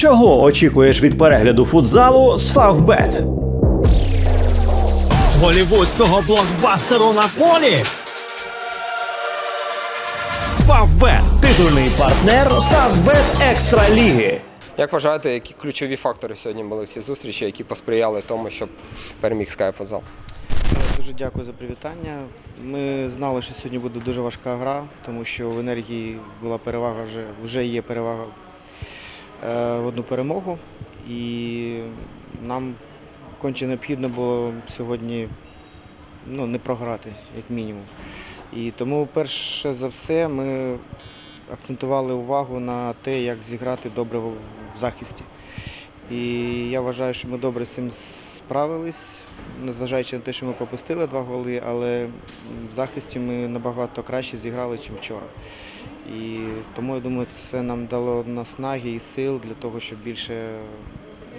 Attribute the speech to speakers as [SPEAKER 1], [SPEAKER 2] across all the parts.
[SPEAKER 1] Чого очікуєш від перегляду футзалу з Фавбет?
[SPEAKER 2] голівудського блокбастеру на полі. Фавбет
[SPEAKER 1] Титульний партнер Фавбет Екстра Ліги.
[SPEAKER 3] Як вважаєте, які ключові фактори сьогодні були в цій зустрічі, які посприяли тому, щоб переміг Скайфутзал?
[SPEAKER 4] Дуже дякую за привітання. Ми знали, що сьогодні буде дуже важка гра, тому що в енергії була перевага вже, вже є перевага в одну перемогу. І нам конче необхідно було сьогодні ну, не програти, як мінімум. І тому, перше за все, ми акцентували увагу на те, як зіграти добре в захисті. І я вважаю, що ми добре з цим справились, незважаючи на те, що ми пропустили два голи, але в захисті ми набагато краще зіграли, ніж вчора. І тому я думаю, це нам дало наснаги і сил для того, щоб більше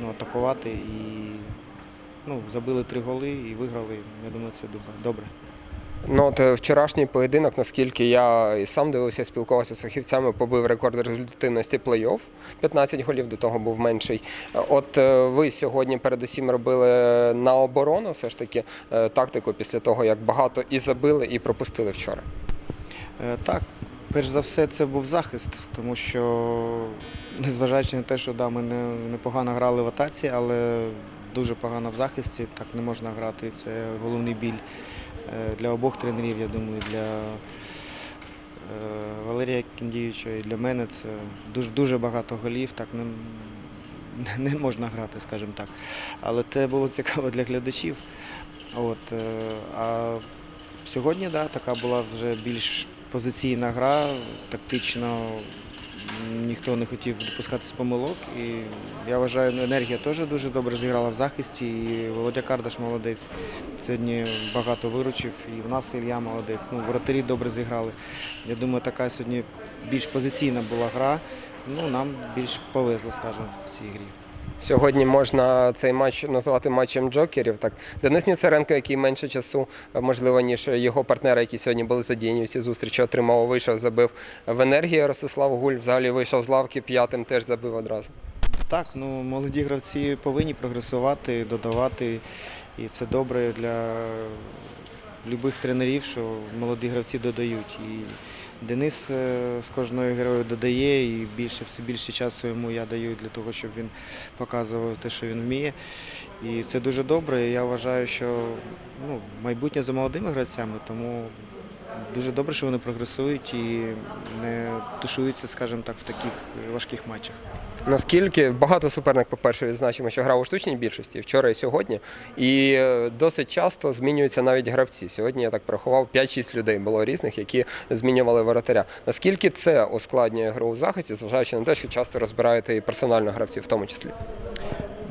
[SPEAKER 4] ну, атакувати. І ну, забили три голи і виграли. Я думаю, це добре- добре.
[SPEAKER 3] Ну, от е, вчорашній поєдинок, наскільки я і сам дивився, спілкувався з фахівцями, побив рекорд результативності плей-офф. 15 голів до того був менший. От е, ви сьогодні передусім робили на оборону, все ж таки, е, тактику після того, як багато і забили, і пропустили вчора.
[SPEAKER 4] Так, перш за все, це був захист, тому що, незважаючи на те, що да, ми не, непогано грали в атаці, але дуже погано в захисті, так не можна грати. Це головний біль е, для обох тренерів, я думаю, для е, Валерія Кіндіюча і для мене це дуже, дуже багато голів, так не, не можна грати, скажімо так. Але це було цікаво для глядачів. От, е, а Сьогодні да, така була вже більш позиційна гра, тактично ніхто не хотів допускатися помилок. І я вважаю, енергія теж дуже добре зіграла в захисті. І Володя Кардаш молодець. Сьогодні багато виручив. І в нас Ілья молодець. Ну, воротарі добре зіграли. Я думаю, така сьогодні більш позиційна була гра. Ну, нам більш повезло, скажімо, в цій грі.
[SPEAKER 3] Сьогодні можна цей матч назвати матчем джокерів. Так, Денис Ніцаренко, який менше часу, е, можливо, ніж його партнери, які сьогодні були задіяні цій зустрічі, отримав, вийшов, забив в енергії. Ростислав Гуль взагалі вийшов з лавки п'ятим, теж забив одразу.
[SPEAKER 4] Так, ну молоді гравці повинні прогресувати, додавати. І це добре для будь-яких тренерів, що молоді гравці додають. І Денис е, з кожною грою додає, і більше все більше часу йому я даю для того, щоб він показував те, що він вміє. І це дуже добре. Я вважаю, що ну, майбутнє за молодими гравцями, тому дуже добре, що вони прогресують і не тушуються, скажімо так, в таких важких матчах.
[SPEAKER 3] Наскільки багато суперник, по-перше, відзначимо, що грав у штучній більшості вчора і сьогодні, і е, досить часто змінюються навіть гравці. Сьогодні я так порахував 5-6 людей було різних, які змінювали воротаря. Наскільки це ускладнює гру у захисті, зважаючи на те, що часто розбираєте і персонально гравців в тому числі?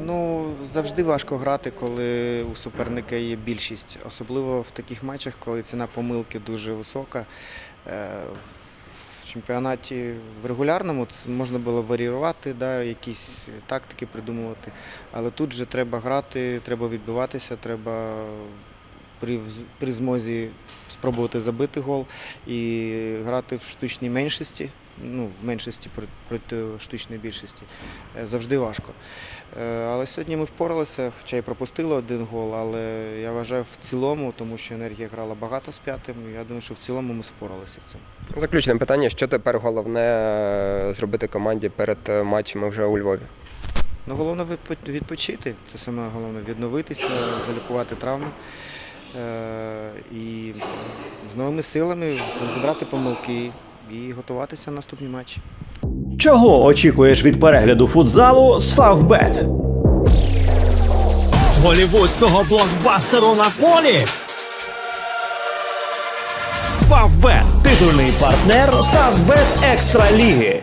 [SPEAKER 4] Ну, завжди важко грати, коли у суперника є більшість, особливо в таких матчах, коли ціна помилки дуже висока. Е, В чемпіонаті в регулярному можна було варіювати, да, якісь тактики придумувати. Але тут же треба грати, треба відбиватися, треба при, при змозі спробувати забити гол і грати в штучній меншості, ну, в меншості проти, штучної більшості. Е, Завжди важко. Е, Але сьогодні ми впоралися, хоча й пропустили один гол, але я вважаю в цілому, тому що енергія грала багато з п'ятим. Я думаю, що в цілому ми споралися з цим.
[SPEAKER 3] Заключне питання: що тепер головне е, зробити команді перед матчами вже у Львові?
[SPEAKER 4] Ну, головне відпочити. Це саме головне відновитися, залікувати травми. І з новими силами розібрати помилки і готуватися на наступні матчі.
[SPEAKER 1] Чого очікуєш від перегляду футзалу з Фавбет?
[SPEAKER 2] голівудського блокбастеру на полі. Фавбет
[SPEAKER 1] Титульний партнер Фавбет Екстра Ліги.